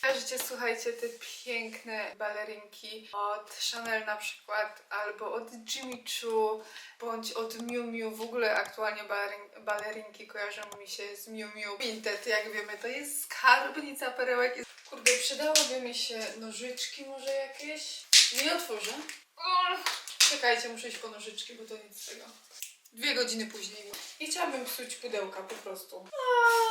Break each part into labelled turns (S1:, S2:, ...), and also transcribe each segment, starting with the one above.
S1: Kojarzycie, słuchajcie, te piękne balerinki od Chanel na przykład, albo od Jimmy Choo, bądź od Miu Miu. W ogóle aktualnie balerin balerinki kojarzą mi się z Miu Miu. Vinted, jak wiemy, to jest skarbnica perełek. Kurde, przydałoby mi się nożyczki może jakieś? Nie otworzę. O, Czekajcie, muszę iść po nożyczki, bo to nic z tego. Dwie godziny później. I chciałabym psuć pudełka po prostu. O,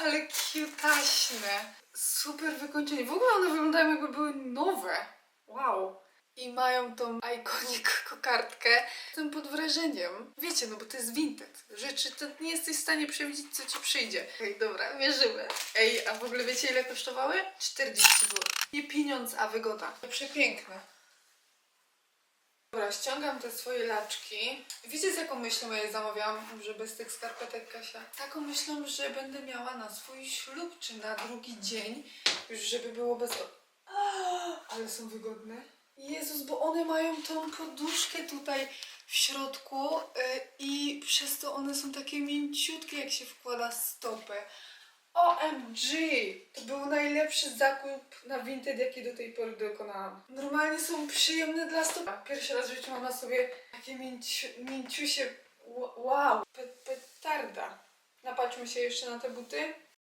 S1: ale kiutaśne. Super wykończenie. W ogóle one wyglądają jakby były nowe. Wow. I mają tą iconic kokardkę. Jestem pod wrażeniem. Wiecie, no bo to jest Vinted. Rzeczy, to nie jesteś w stanie przewidzieć, co ci przyjdzie. Ej, dobra, wierzymy. Ej, a w ogóle wiecie, ile kosztowały? 40 zł. Nie pieniądz, a wygoda. Przepiękne. Ściągam te swoje laczki. Wiecie z jaką myślą ja je zamawiałam, że bez tych skarpetek Kasia? Taką myślą, że będę miała na swój ślub, czy na drugi dzień, już żeby było bez... Ale są wygodne. Jezus, bo one mają tą poduszkę tutaj w środku y, i przez to one są takie mięciutkie, jak się wkłada stopę. OMG! To był najlepszy zakup na Vinted, jaki do tej pory dokonałam. Normalnie są przyjemne dla stóp. Pierwszy raz w życiu mam na sobie takie mięciu, mięciusie. Wow! Pe- Petarda. Napatrzmy się jeszcze na te buty.